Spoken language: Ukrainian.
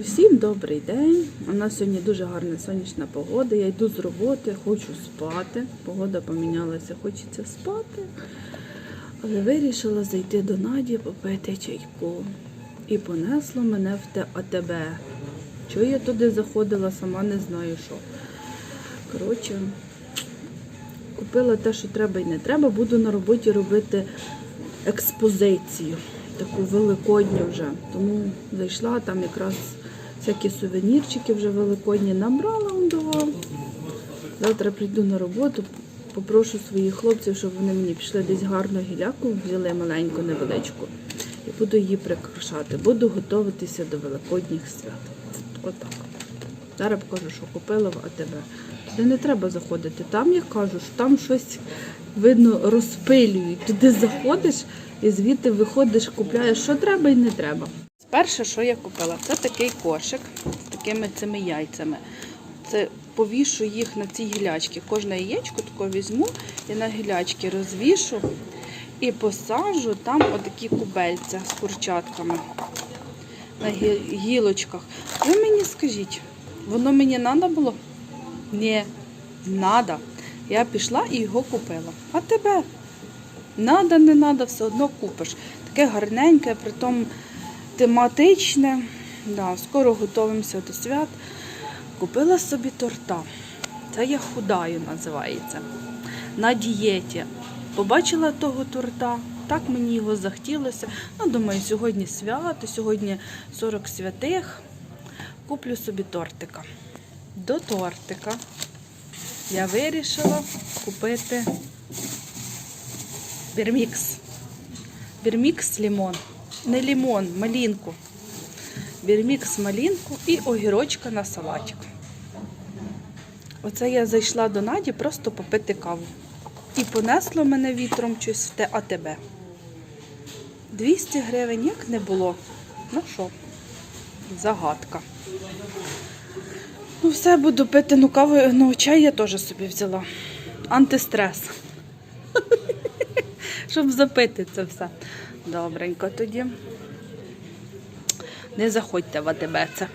Усім добрий день. У нас сьогодні дуже гарна сонячна погода. Я йду з роботи, хочу спати. Погода помінялася, хочеться спати. Але вирішила зайти до Наді, попити чайку. І понесло мене в те АТБ. Чого я туди заходила, сама не знаю що. Коротше, купила те, що треба і не треба. Буду на роботі робити експозицію. Таку великодню вже. Тому зайшла там якраз всякі сувенірчики вже великодні набрала до. Завтра прийду на роботу, попрошу своїх хлопців, щоб вони мені пішли десь гарну гіляку, взяли маленьку, невеличку. І буду її прикрашати. Буду готуватися до великодніх свят. Отак. Зараз покажу, що купила в АТБ. Туди не треба заходити. Там, я кажу, що там щось видно розпилюють. Туди заходиш і звідти виходиш, купляєш, що треба і не треба. Перше, що я купила, це такий кошик з такими цими яйцями. Це повішу їх на ці гілячки. Кожне яєчко таке візьму і на гілячки розвішу і посажу там отакі кубельця з курчатками на гі- гілочках. Ви мені скажіть, воно мені треба було? Ні, треба. Я пішла і його купила. А тебе? Надо, не надо, все одно купиш. Таке гарненьке, притом тематичне. Да, скоро готуємося до свят. Купила собі торта. Це я худаю називається. На дієті. Побачила того торта, так мені його захотілося. Ну, думаю, сьогодні свято, сьогодні 40 святих. Куплю собі тортика. До тортика я вирішила купити бірмікс. Бірмікс лімон. Не лімон, малінку. Бірмікс малінку і огірочка на салатик. Оце я зайшла до Наді просто попити каву. І понесло мене вітром щось в те АТБ. 200 гривень як не було. Ну що, загадка. Ну, все буду пити, ну каву, ну чай я теж собі взяла. Антистрес. Щоб запити це все. Добренько тоді. Не заходьте в АТБ це.